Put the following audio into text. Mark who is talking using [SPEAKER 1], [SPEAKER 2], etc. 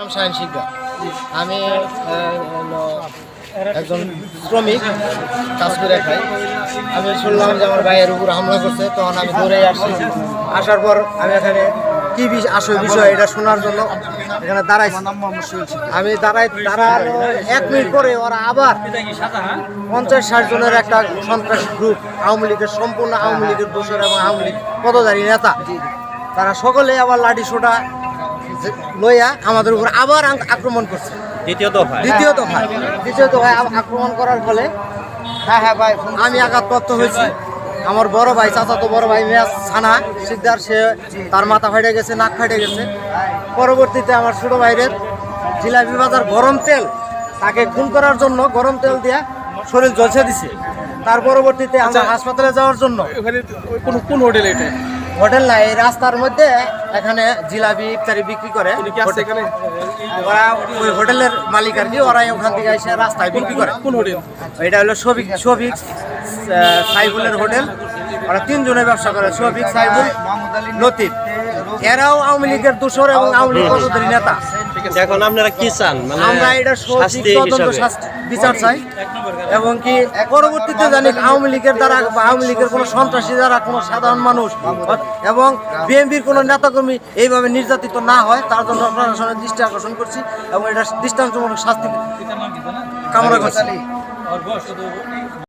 [SPEAKER 1] নাম শাহিন শিকদার। আমি একজন শ্রমিক কাজ করে খাই। আমি শুনলাম যে আমার ভাইয়ের উপর হামলা করছে তখন আমি দৌড়ে আসছি। আসার পর আমি এখানে কি আসল বিষয় এটা শোনার জন্য এখানে দাঁড়াইছি। আমি দাঁড়াই দাঁড়ানো এক মিনিট পরে ওরা আবার পঞ্চাশ ষাট জনের একটা সন্ত্রাস গ্রুপ আওয়ামী লীগের সম্পূর্ণ আওয়ামী লীগের দোষর এবং আওয়ামী লীগ পদধারী নেতা। তারা সকলে আবার লাঠি সোটা লইয়া আমাদের উপর আবার আক্রমণ করছে।
[SPEAKER 2] দ্বিতীয় দফায়।
[SPEAKER 1] দ্বিতীয় দফায়। দ্বিতীয় দফায় আক্রমণ করার ফলে হ্যাঁ হ্যাঁ ভাই আমি আঘাতপ্রাপ্ত হয়েছি। আমার বড় ভাই চাচাতো বড় ভাই মেয়াজ ছানা সিদ্ধার সে তার মাথা ফাটে গেছে নাক ফাটে গেছে। পরবর্তীতে আমার ছোট ভাইয়ের জিলাপি বাজার গরম তেল তাকে খুন করার জন্য গরম তেল দিয়া শরীর জ্বলছে দিছে। তার পরবর্তীতে আমরা হাসপাতালে যাওয়ার জন্য
[SPEAKER 3] কোন কোন হোটেল এটা?
[SPEAKER 1] হোটেল নাই রাস্তার মধ্যে এখানে জিলাপি ইফতারি বিক্রি করে। ওরা ওই হোটেলের মালিক আর কি ওরা ওখান থেকে এসে রাস্তায় বিক্রি করে। এটা হলো শফিক শফিক আহ, সাইফুলের হোটেল। ওরা তিনজনে ব্যবসা করে শফিক সাইফুল লতিফ। এরাও আওয়ামী লীগের দোষর এবং আওয়ামী লীগ নেতা।
[SPEAKER 2] এখন আপনারা কি চান? মানে
[SPEAKER 1] আমরা এটা সঠিক তদন্ত বিচার চাই। এবং কি পরবর্তীতে জানি আওয়ামী লীগের দ্বারা বা আওয়ামী লীগের কোনো সন্ত্রাসী দ্বারা কোনো সাধারণ মানুষ এবং বিএনপির কোনো নেতাকর্মী এইভাবে নির্যাতিত না হয় তার জন্য প্রশাসনের দৃষ্টি আকর্ষণ করছি এবং এটা দৃষ্টান্তমূলক শাস্তি কামনা করছি।